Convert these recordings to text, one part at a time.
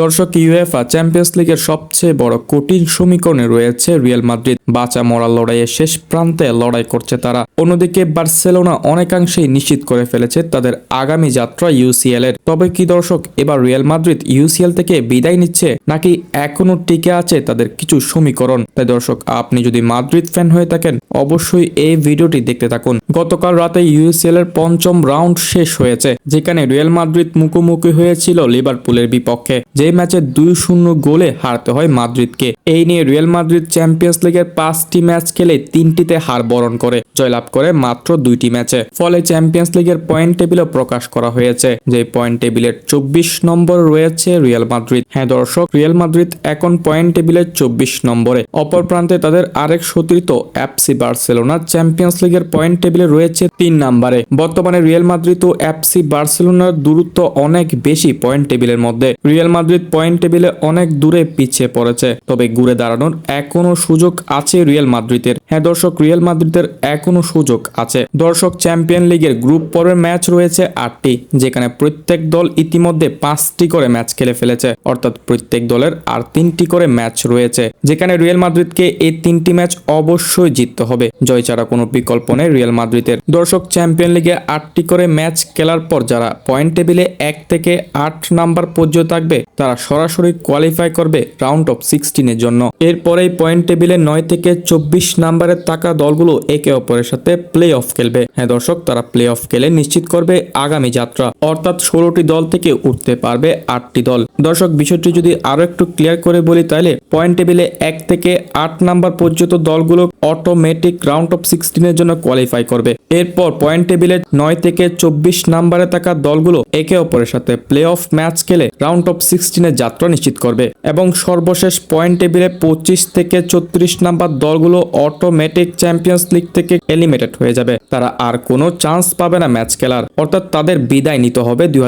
দর্শক UEFA champions লিগের সবচেয়ে বড় কঠিন সমীকরণে রয়েছে রিয়াল মাদ্রিদ। বাঁচা মরার লড়াইয়ের শেষ প্রান্তে লড়াই করছে তারা। অন্যদিকে বার্সেলোনা অনেকাংশেই নিশ্চিত করে ফেলেছে তাদের আগামী যাত্রা ইউসিএল এর। তবে কি দর্শক, এবার রিয়াল মাদ্রিদ ইউসিএল থেকে বিদায় নিচ্ছে নাকি এখনও টিকে আছে তাদের কিছু সমীকরণ? তাই দর্শক, আপনি যদি মাদ্রিদ ফ্যান হয়ে থাকেন, অবশ্যই এই ভিডিওটি দেখতে থাকুন। গতকাল রাতে ইউসিএল এর পঞ্চম রাউন্ড শেষ হয়েছে, যেখানে রিয়াল মাদ্রিদ মুখোমুখি হয়েছিল লিভারপুলের বিপক্ষে। যে ম্যাচে দুই শূন্য গোলে হারতে হয় মাদ্রিদকে। এই নিয়ে রিয়াল মাদ্রিদ চ্যাম্পিয়ন্স লিগের পাঁচটি ম্যাচ খেলে তিনটিতে হার বরণ করে, জয়লাভ করে মাত্র দুইটি ম্যাচে। ফলে চ্যাম্পিয়ন্স লিগের পয়েন্ট টেবিলও প্রকাশ করা হয়েছে। যে পয়েন্ট টেবিলের চব্বিশ নম্বর রয়েছে রিয়াল মাদ্রিদ। হ্যাঁ দর্শক, রিয়াল মাদ্রিদ এখন পয়েন্ট টেবিলের চব্বিশ নম্বরে। অপর প্রান্তে তাদের আরেক সতীর্থ এফসি বার্সেলোনা চ্যাম্পিয়ন্স লিগের পয়েন্ট টেবিলে রয়েছে তিন নম্বরে। বর্তমানে রিয়াল মাদ্রিদ ও এফসি বার্সেলোনার দূরত্ব অনেক বেশি পয়েন্ট টেবিলের মধ্যে। রিয়াল মাদ্রিদ পয়েন্ট টেবিলে অনেক দূরে পিছিয়ে পড়েছে। তবে ঘুরে দাঁড়ানোর এখনও সুযোগ আছে। রিয়াল মাদ্রিদের। হ্যাঁ দর্শক, রিয়াল মাদ্রিদের এখনও সুযোগ আছে। দর্শক চ্যাম্পিয়ন লিগের গ্রুপ পর্বের ম্যাচ রয়েছে আটটি, যেখানে প্রত্যেক দল ইতিমধ্যে পাঁচটি করে ম্যাচ খেলে ফেলেছে। অর্থাৎ প্রত্যেক দলের আর তিনটি করে ম্যাচ রয়েছে, যেখানে রিয়াল মাদ্রিদকে এই তিনটি ম্যাচ অবশ্যই জিততে হবে। জয় ছাড়া কোনো বিকল্প নেই রিয়াল মাদ্রিদের। দর্শক চ্যাম্পিয়ন লিগে আটটি করে ম্যাচ খেলার পর যারা পয়েন্ট টেবিলে এক থেকে আট নাম্বার পর্যন্ত থাকবে, তারা সরাসরি কোয়ালিফাই করবে রাউন্ড অফ সিক্সটিনের জন্য। এরপরেই পয়েন্ট টেবিলে নয় থেকে চব্বিশ নাম্বারে থাকা দলগুলো একে অপরের সাথে প্লে অফ খেলবে। হ্যাঁ দর্শক, তারা প্লে অফ খেলে নিশ্চিত করবে আগামী যাত্রা। অর্থাৎ ষোলোটি দল থেকে উঠতে পারবে আটটি দল। দর্শক, বিষয়টি যদি আরও একটু ক্লিয়ার করে বলি তাহলে পয়েন্ট টেবিলে এক থেকে আট নাম্বার পর্যন্ত দলগুলো অটোমেটিক রাউন্ড অফ সিক্সটিনের জন্য কোয়ালিফাই করবে। এরপর পয়েন্ট টেবিলে নয় থেকে চব্বিশ নাম্বারে থাকা দলগুলো একে অপরের সাথে প্লে অফ ম্যাচ খেলে রাউন্ড অফ সিক্সটিনের যাত্রা নিশ্চিত করবে। এবং সর্বশেষ পয়েন্ট টেবিলে পঁচিশ থেকে চত্রিশ নাম্বার দলগুলো অটোমেটিক চ্যাম্পিয়ন্স লিগ থেকে এলিমিনেটেড হয়ে যাবে। তারা আর কোনো চান্স পাবে না ম্যাচ খেলার। অর্থাৎ তাদের বিদায় নিতে হবে দুই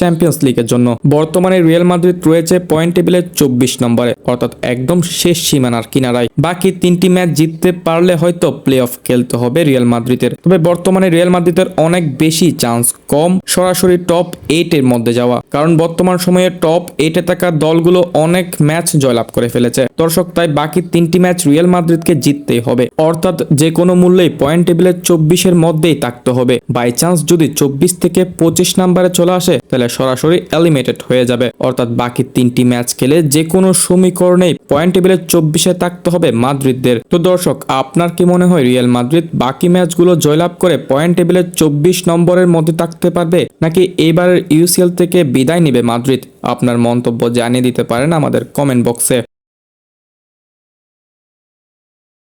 চ্যাম্পিয়ন্স লিগের জন্য। বর্তমানে রিয়াল মাদ্রিদ রয়েছে পয়েন্ট টেবিলে চব্বিশ নম্বরে। অর্থাৎ একদম শেষ সীমানার কিনারায়। বাকি তিনটি ম্যাচ জিততে পারলে হয়তো প্লে অফ খেলতে হবে রিয়াল মাদ্রিদের তবে বর্তমানে রিয়াল মাদ্রিদের অনেক বেশি চান্স কম, সরাসরি টপ এইট এর মধ্যে যাওয়া। কারণ বর্তমান সময়ে টপ এইটে থাকা দলগুলো অনেক ম্যাচ জয়লাভ করে ফেলেছে। দর্শক তাই বাকি তিনটি ম্যাচ রিয়াল মাদ্রিদকে জিততেই হবে। অর্থাৎ যে কোনো মূল্যেই পয়েন্ট টেবিলের চব্বিশের মধ্যেই থাকতে হবে। বাই চান্স যদি চব্বিশ থেকে পঁচিশ নাম্বারে চলে আসে, তাহলে সরাসরি এলিমিনেটেড হয়ে যাবে। অর্থাৎ বাকি তিনটি ম্যাচ খেলে যে কোনো সমীকরণেই পয়েন্ট টেবিলের চব্বিশে থাকতে হবে মাদ্রিদদের। তো দর্শক, আপনার কি মনে হয় রিয়াল মাদ্রিদ বাকি ম্যাচগুলো জয়লাভ করে পয়েন্ট টেবিলের চব্বিশ নম্বরের মধ্যে থাকতে পারবে, নাকি এবারের ইউসিএল থেকে বিদায় নিবে মাদ্রিদ? আপনার মন্তব্য জানিয়ে দিতে পারেন আমাদের কমেন্ট বক্সে।